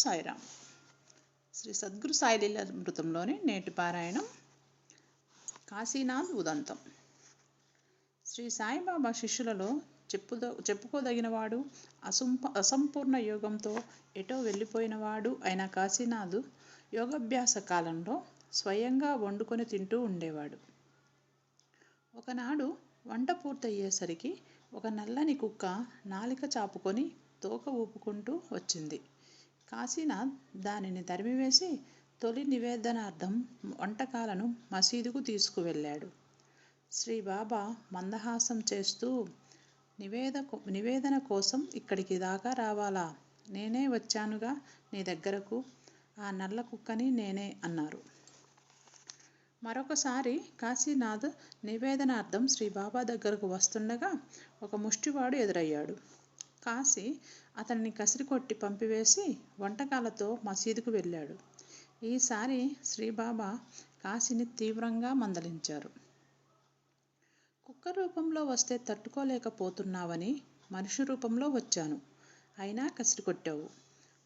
సాయిరామ్. శ్రీ సద్గురు సాయిలీల మృతంలోని నేటి పారాయణం కాశీనాథ్ ఉదంతం. శ్రీ సాయిబాబా శిష్యులలో చెప్పుదో చెప్పుకోదగినవాడు అసంప అసంపూర్ణ యోగంతో ఎటో వెళ్ళిపోయినవాడు అయిన కాశీనాథ్ యోగాభ్యాస కాలంలో స్వయంగా వండుకొని తింటూ ఉండేవాడు. ఒకనాడు వంట పూర్తయ్యేసరికి ఒక నల్లని కుక్క నాలిక చాపుకొని తోక ఊపుకుంటూ వచ్చింది. కాశీనాథ్ దానిని తరిమివేసి తొలి నివేదనార్థం వంటకాలను మసీదుకు తీసుకువెళ్ళాడు. శ్రీ బాబా మందహాసం చేస్తూ నివేద నివేదన కోసం ఇక్కడికి దాకా రావాలా? నేనే వచ్చానుగా నీ దగ్గరకు. ఆ నల్ల కుక్కని నేనే అన్నారు. మరొకసారి కాశీనాథ్ నివేదనార్థం శ్రీ బాబా దగ్గరకు వస్తుండగా ఒక ముష్టివాడు ఎదురయ్యాడు. కాశీ అతన్ని కసిరికొట్టి పంపివేసి వంటకాలతో మసీదుకు వెళ్ళాడు. ఈసారి శ్రీబాబా కాశీని తీవ్రంగా మందలించారు. కుక్క రూపంలో వస్తే తట్టుకోలేకపోతున్నావని మనిషి రూపంలో వచ్చాను. అయినా కసిరికొట్టావు.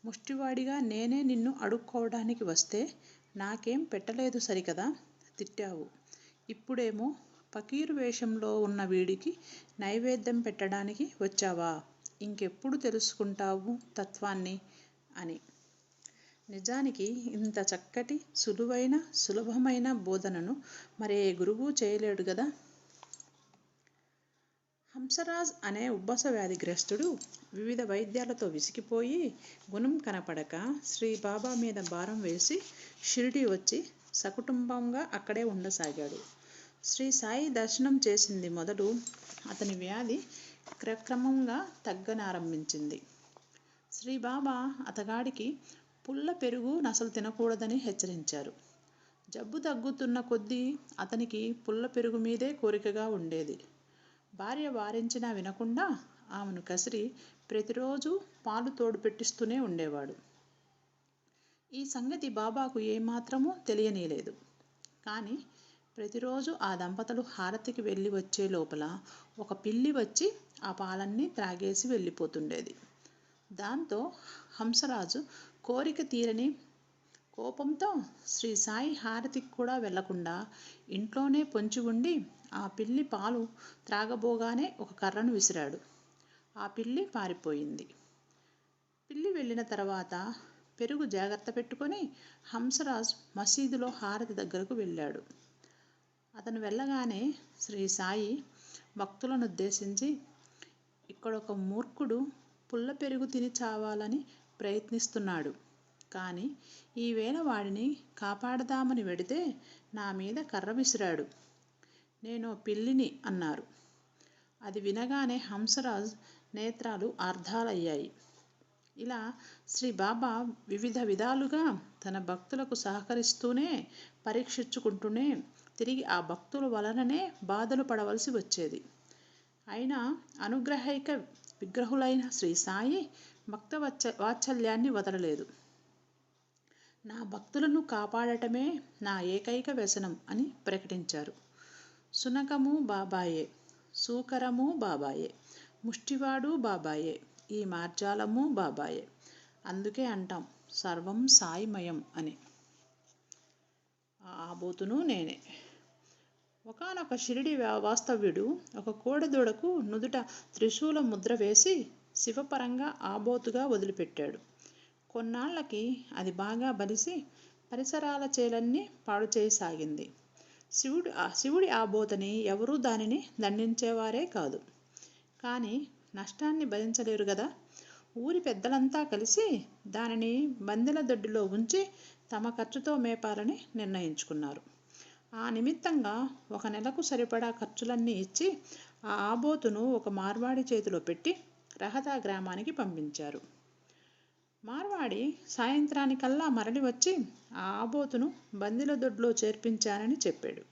ముష్టివాడిగా నేనే నిన్ను అడుక్కోవడానికి వస్తే నాకేం పెట్టలేదు సరికదా? తిట్టావు. ఇప్పుడేమో పకీరు వేషంలో ఉన్న వీడికి నైవేద్యం పెట్టడానికి వచ్చావా? ఇంకెప్పుడు తెలుసుకుంటావు తత్వాన్ని అని. నిజానికి ఇంత చక్కటి సులువైన సులభమైన బోధనను మరే గురువు చేయలేడు కదా హంసరాజ్ అనే ఉబ్బస వ్యాధిగ్రస్తుడు వివిధ వైద్యాలతో విసిగిపోయి గుణం కనపడక శ్రీ బాబా మీద భారం వేసి షిరిడి వచ్చి సకుటుంబంగా అక్కడే ఉండసాగాడు. శ్రీ సాయి దర్శనం చేసింది మొదలు అతని వ్యాధి క్రక్రమంగా తగ్గనారంభించింది. శ్రీ బాబా అతగాడికి పుల్ల పెరుగు నసలు తినకూడదని హెచ్చరించారు. జబ్బు తగ్గుతున్న కొద్దీ అతనికి పుల్ల పెరుగు మీదే కోరికగా ఉండేది. భార్య వారించినా వినకుండా ఆమెను కసిరి ప్రతిరోజు పాలు తోడు పెట్టిస్తూనే ఉండేవాడు. ఈ సంగతి బాబాకు ఏమాత్రమూ తెలియనీలేదు. కానీ ప్రతిరోజు ఆ దంపతులు హారతికి వెళ్ళి వచ్చే లోపల ఒక పిల్లి వచ్చి ఆ పాలన్నీ త్రాగేసి వెళ్ళిపోతుండేది. దాంతో హంసరాజు కోరిక తీరని కోపంతో శ్రీ సాయి హారతికి కూడా వెళ్ళకుండా ఇంట్లోనే పొంచి ఉండి ఆ పిల్లి పాలు త్రాగబోగానే ఒక కర్రను విసిరాడు. ఆ పిల్లి పారిపోయింది. పిల్లి వెళ్ళిన తర్వాత పెరుగు జాగ్రత్త పెట్టుకొని హంసరాజ్ మసీదులో హారతి దగ్గరకు వెళ్ళాడు. అతను వెళ్ళగానే శ్రీ సాయి భక్తులను ఉద్దేశించి ఇక్కడ ఒక మూర్ఖుడు పుల్ల పెరుగు తిని చావాలని ప్రయత్నిస్తున్నాడు. కానీ ఈవేళ వాడిని కాపాడదామని వెడితే నా మీద కర్ర విసిరాడు. నేను పిల్లిని అన్నారు. అది వినగానే హంసరాజ్ నేత్రాలు అర్ధాలయ్యాయి ఇలా శ్రీ బాబా వివిధ విధాలుగా తన భక్తులకు సహకరిస్తూనే పరీక్షించుకుంటూనే తిరిగి ఆ భక్తుల వలననే బాధలు పడవలసి వచ్చేది. అయినా అనుగ్రహైక విగ్రహులైన శ్రీ సాయి భక్త వచ్చ వాత్సల్యాన్ని వదలలేదు. నా భక్తులను కాపాడటమే నా ఏకైక వ్యసనం అని ప్రకటించారు. సునకము బాబాయే సూకరము బాబాయే ముష్టివాడు బాబాయే ఈ మార్జాలము బాబాయే. అందుకే అంటాం సర్వం సాయిమయం అని. ఆబోతును నేనే. ఒకనొక షిరిడి వాస్తవ్యుడు ఒక కోడెదూడకు నుదుట త్రిశూల ముద్ర వేసి శివపరంగా ఆబోతుగా వదిలిపెట్టాడు. కొన్నాళ్ళకి అది బాగా బలిసి పరిసరాల చేలన్నీ పాడు చేయసాగింది. శివుడు శివుడి ఆబోతని ఎవరూ దానిని దండించేవారే కాదు. కానీ నష్టాన్ని భరించలేరు కదా ఊరి పెద్దలంతా కలిసి దానిని బందెల దొడ్డిలో ఉంచి తమ ఖర్చుతో మేపాలని నిర్ణయించుకున్నారు. ఆ నిమిత్తంగా ఒక నెలకు సరిపడా ఖర్చులన్నీ ఇచ్చి ఆ ఆబోతును ఒక మార్వాడి చేతిలో పెట్టి రహతా గ్రామానికి పంపించారు. మార్వాడి సాయంత్రానికల్లా మరలి వచ్చి ఆ ఆబోతును బందిల దొడ్లో చేర్పించానని చెప్పాడు.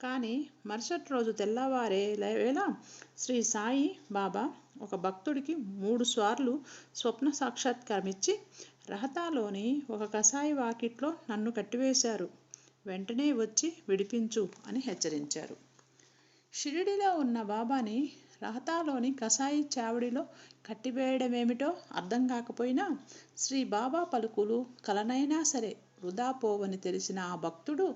కానీ మరుసటి రోజు తెల్లవారే వేళ శ్రీ సాయి బాబా ఒక భక్తుడికి మూడు సార్లు స్వప్న సాక్షాత్కారం ఇచ్చి రహతాలోని ఒక కషాయి వాకిట్లో నన్ను కట్టివేశారు. వెంటనే వచ్చి విడిపించు అని హెచ్చరించారు. షిరిడిలో ఉన్న బాబాని రహతాలోని కసాయి చావడిలో కట్టివేయడమేమిటో అర్థం కాకపోయినా శ్రీ బాబా పలుకులు కలనైనా సరే వృధా పోవని తెలిసిన ఆ భక్తుడు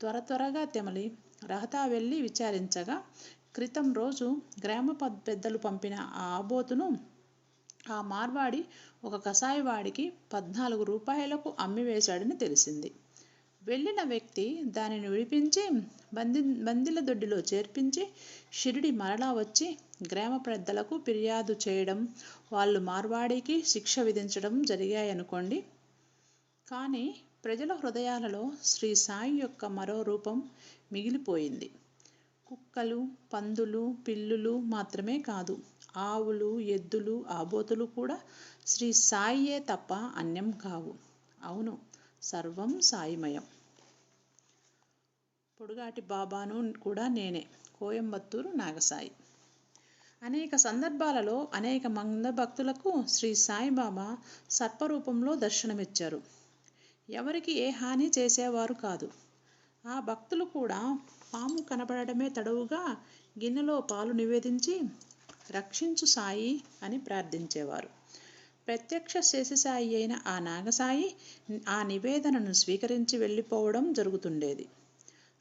త్వర త్వరగా తెమలి రహతా వెళ్ళి విచారించగా క్రితం రోజు గ్రామ పెద్దలు పంపిన ఆ ఆబోతును ఆ మార్వాడి ఒక కసాయివాడికి పద్నాలుగు రూపాయలకు అమ్మివేశాడని తెలిసింది. వెళ్ళిన వ్యక్తి దానిని విడిపించి బంది బందిల దొడ్డిలో చేర్పించి షిరిడి మరలా వచ్చి గ్రామ పెద్దలకు ఫిర్యాదు చేయడం వాళ్ళు మార్వాడికి శిక్ష విధించడం జరిగాయనుకోండి. కానీ ప్రజల హృదయాలలో శ్రీ సాయి యొక్క మరో రూపం మిగిలిపోయింది. కుక్కలు పందులు పిల్లులు మాత్రమే కాదు ఆవులు ఎద్దులు ఆబోతులు కూడా శ్రీ సాయియే తప్ప అన్యం కావు. అవును సర్వం సాయిమయం. పొడుగాటి బాబాను కూడా నేనే. కోయంబత్తూరు నాగసాయి. అనేక సందర్భాలలో అనేక మంద భక్తులకు శ్రీ సాయిబాబా సర్పరూపంలో దర్శనమిచ్చారు. ఎవరికి ఏ హాని చేసేవారు కాదు. ఆ భక్తులు కూడా పాము కనబడటమే తడవుగా గిన్నెలో పాలు నివేదించి రక్షించు సాయి అని ప్రార్థించేవారు. ప్రత్యక్ష శేషసాయి అయిన ఆ నాగసాయి ఆ నివేదనను స్వీకరించి వెళ్ళిపోవడం జరుగుతుండేది.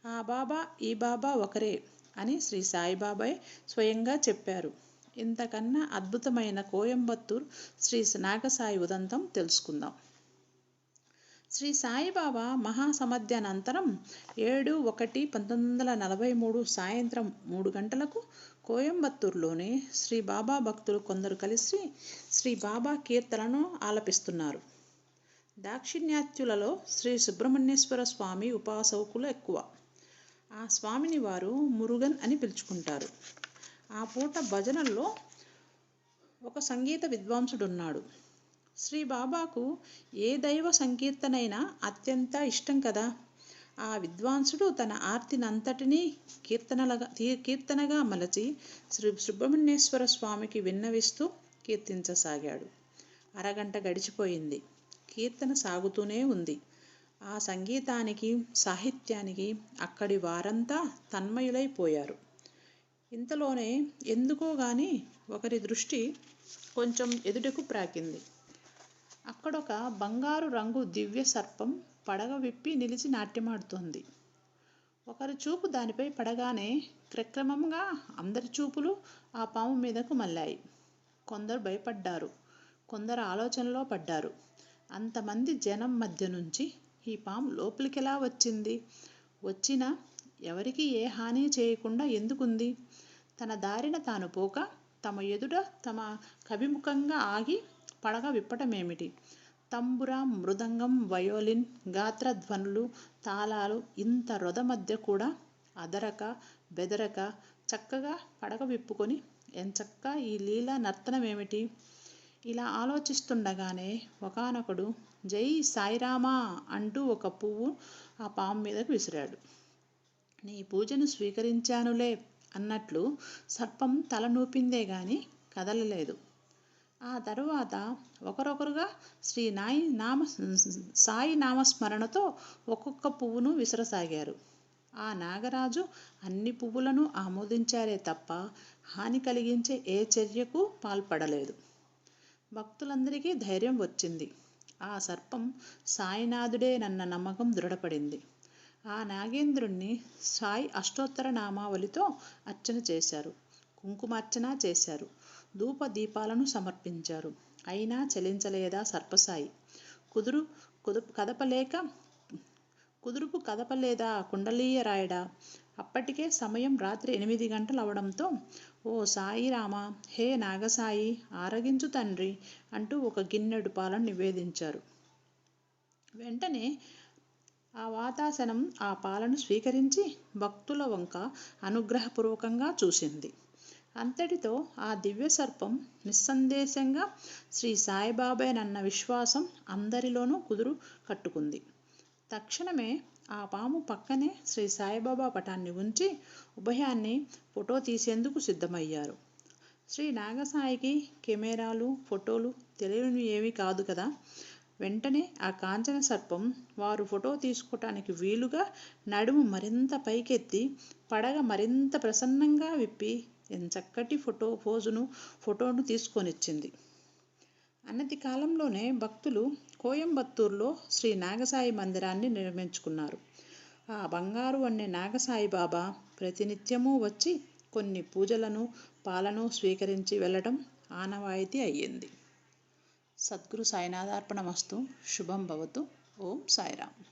ఆ బాబా ఈ బాబా ఒకరే అని శ్రీ సాయిబాబాయ్ స్వయంగా చెప్పారు. ఇంతకన్నా అద్భుతమైన కోయంబత్తూర్ శ్రీ నాగసాయి ఉదంతం తెలుసుకుందాం. శ్రీ సాయిబాబా మహాసమధ్యానంతరం ఏడు ఒకటి పంతొమ్మిది వందల నలభై మూడు సాయంత్రం మూడు గంటలకు కోయంబత్తూరులోని శ్రీ బాబా భక్తులు కొందరు కలిసి శ్రీ బాబా కీర్తనను ఆలపిస్తున్నారు. దాక్షిణ్యాత్యులలో శ్రీ సుబ్రహ్మణ్యేశ్వర స్వామి ఉపాసకులు ఎక్కువ. ఆ స్వామిని వారు మురుగన్ అని పిలుచుకుంటారు. ఆ పూట భజనల్లో ఒక సంగీత విద్వాంసుడున్నాడు. శ్రీ బాబాకు ఏ దైవ సంకీర్తనైనా అత్యంత ఇష్టం కదా? ఆ విద్వాంసుడు తన ఆర్తినంతటినీ కీర్తనలగా కీర్తనగా మలచి శ్రీ సుబ్రహ్మణ్యేశ్వర స్వామికి విన్నవిస్తూ కీర్తించసాగాడు. అరగంట గడిచిపోయింది. కీర్తన సాగుతూనే ఉంది. ఆ సంగీతానికి సాహిత్యానికి అక్కడి వారంతా తన్మయులైపోయారు ఇంతలోనే ఎందుకో గాని ఒకరి దృష్టి కొంచెం ఎదుటకు ప్రాకింది. అక్కడొక బంగారు రంగు దివ్య సర్పం పడగ విప్పి నిలిచి నాట్యమాడుతోంది. ఒకరి చూపు దానిపై పడగానే క్రక్రమంగా అందరి చూపులు ఆ పాము మీదకు మళ్ళాయి. కొందరు భయపడ్డారు. కొందరు ఆలోచనలో పడ్డారు. అంతమంది జనం మధ్య నుంచి ఈ పాము లోపలికెలా వచ్చింది? వచ్చినా ఎవరికి ఏ హాని చేయకుండా ఎందుకుంది? తన దారిన తాను పోక తమ ఎదుట తమ కవిముఖంగా ఆగి పడగ విప్పటమేమిటి? తంబుర మృదంగం వయోలిన్ గాత్రధ్వనులు తాళాలు ఇంత రొద మధ్య కూడా అదరక బెదరక చక్కగా పడగ విప్పుకొని ఎంచక్క ఈ లీలా నర్తనమేమిటి? ఇలా ఆలోచిస్తుండగానే ఒకానొకడు జై సాయిరామా అంటూ ఒక పువ్వు ఆ పాము మీదకు విసిరాడు. నీ పూజను స్వీకరించానులే అన్నట్లు సర్పం తల నూపిందే గాని కదలలేదు. ఆ తరువాత ఒకరొకరుగా శ్రీ నాయి నామ సాయి నామస్మరణతో ఒక్కొక్క పువ్వును విసరసాగారు. ఆ నాగరాజు అన్ని పువ్వులను ఆమోదించారే తప్ప హాని కలిగించే ఏ చర్యకు పాల్పడలేదు. భక్తులందరికీ ధైర్యం వచ్చింది. ఆ సర్పం సాయినాథుడేనన్న నమ్మకం దృఢపడింది. ఆ నాగేంద్రుణ్ణి సాయి అష్టోత్తర నామావళితో అర్చన చేశారు. కుంకుమార్చన చేశారు. ధూప దీపాలను సమర్పించారు. అయినా చలించలేదా సర్పసాయి? కుదురు కుదు కదపలేక కుదురుపు కదపలేదా కుండలీయ రాయడా? అప్పటికే సమయం రాత్రి ఎనిమిది గంటలు అవడంతో ఓ సాయి రామ హే నాగసాయి ఆరగించు తండ్రి అంటూ ఒక గిన్నెడు పాలను నివేదించారు. వెంటనే ఆ వాతాసనం ఆ పాలను స్వీకరించి భక్తుల వంక అనుగ్రహపూర్వకంగా చూసింది. అంతటితో ఆ దివ్య సర్పం నిస్సందేశంగా శ్రీ సాయిబాబానన్న విశ్వాసం అందరిలోనూ కుదురు కట్టుకుంది. తక్షణమే ఆ పాము పక్కనే శ్రీ సాయిబాబా పటాన్ని ఉంచి ఉభయాన్ని ఫోటో తీసేందుకు సిద్ధమయ్యారు. శ్రీ నాగసాయికి కెమెరాలు ఫోటోలు తెలియని ఏవి కాదు కదా. వెంటనే ఆ కాంచన సర్పం వారు ఫోటో తీసుకోవటానికి వీలుగా నడుము మరింత పైకెత్తి పడగ మరింత ప్రసన్నంగా విప్పి ఎంచక్కటి ఫోటో పోజును ఫోటోను తీసుకొనిచ్చింది. అన్నతి కాలంలోనే భక్తులు కోయంబత్తూరులో శ్రీ నాగసాయి మందిరాన్ని నిర్మించుకున్నారు. ఆ బంగారు అనే నాగసాయి బాబా ప్రతినిత్యము వచ్చి కొన్ని పూజలను పాలను స్వీకరించి వెళ్ళడం ఆనవాయితీ అయ్యింది. సద్గురు సాయినాథార్పణమస్తు. శుభం భవతు. ఓం సాయిరామ్.